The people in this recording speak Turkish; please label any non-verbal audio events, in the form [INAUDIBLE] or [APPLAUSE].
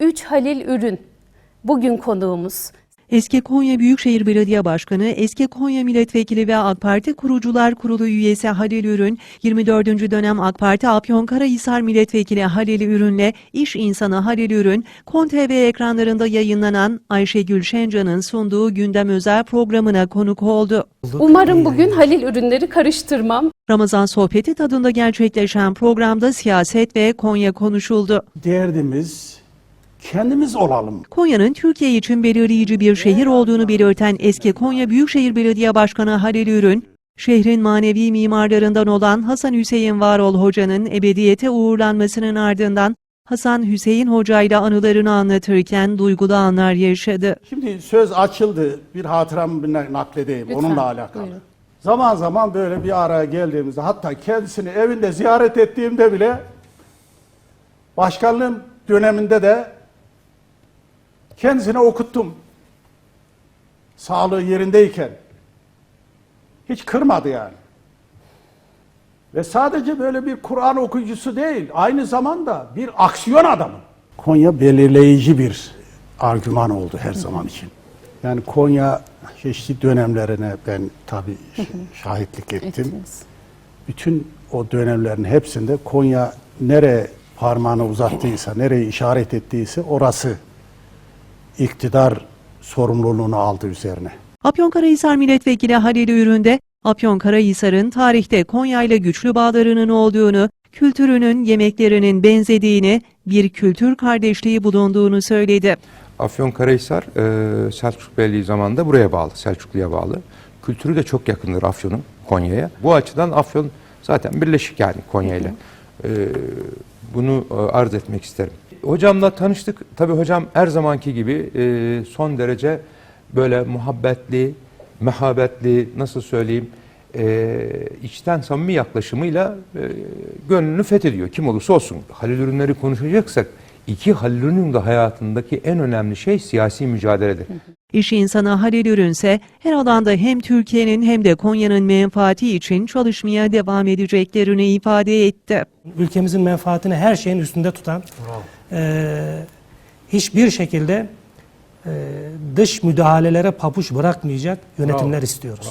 3 Halil Ürün bugün konuğumuz. Eski Konya Büyükşehir Belediye Başkanı, eski Konya Milletvekili ve AK Parti Kurucular Kurulu üyesi Halil Ürün, 24. dönem AK Parti Afyonkarahisar Milletvekili Halil Ürün'le iş insanı Halil Ürün, KON TV ekranlarında yayınlanan Ayşegül Şencan'ın sunduğu gündem özel programına konuk oldu. Umarım bugün Halil Ürünleri karıştırmam. Ramazan sohbeti tadında gerçekleşen programda siyaset ve Konya konuşuldu. derdimiz kendimiz olalım. Konya'nın Türkiye için belirleyici bir şehir olduğunu belirten eski Konya Büyükşehir Belediye Başkanı Halil Ürün, şehrin manevi mimarlarından olan Hasan Hüseyin Varol Hoca'nın ebediyete uğurlanmasının ardından Hasan Hüseyin Hoca ile anılarını anlatırken duygulu anlar yaşadı. Şimdi söz açıldı. Bir hatıramı nakledeyim Lütfen, onunla alakalı. buyurun. Zaman zaman böyle bir araya geldiğimizde hatta kendisini evinde ziyaret ettiğimde bile başkanlığım döneminde de kendisine okuttum. Sağlığı yerindeyken. Hiç kırmadı yani. Ve sadece böyle bir Kur'an okuyucusu değil, aynı zamanda bir aksiyon adamı. Konya belirleyici bir argüman oldu her zaman için. Yani Konya çeşitli dönemlerine ben tabii [LAUGHS] şahitlik ettim. Ettiniz. Bütün o dönemlerin hepsinde Konya nereye parmağını uzattıysa, nereye işaret ettiyse orası iktidar sorumluluğunu aldı üzerine. Afyonkarahisar Milletvekili Halil Ürün de Afyonkarahisar'ın tarihte Konya ile güçlü bağlarının olduğunu, kültürünün, yemeklerinin benzediğini, bir kültür kardeşliği bulunduğunu söyledi. Afyonkarahisar e, Selçuk Beyliği zamanında buraya bağlı, Selçuklu'ya bağlı. Kültürü de çok yakındır Afyon'un Konya'ya. Bu açıdan Afyon zaten birleşik yani Konya ile. E, bunu e, arz etmek isterim. Hocamla tanıştık. Tabii hocam her zamanki gibi e, son derece böyle muhabbetli, mehabetli, nasıl söyleyeyim, e, içten samimi yaklaşımıyla e, gönlünü fethediyor. Kim olursa olsun. Halil ürünleri konuşacaksak iki Halil Ürün'ün de hayatındaki en önemli şey siyasi mücadeledir. İş insanı Halil Ürün ise her alanda hem Türkiye'nin hem de Konya'nın menfaati için çalışmaya devam edeceklerini ifade etti. ülkemizin menfaatini her şeyin üstünde tutan, eee, hiçbir şekilde eee, dış müdahalelere papuç bırakmayacak yönetimler istiyoruz.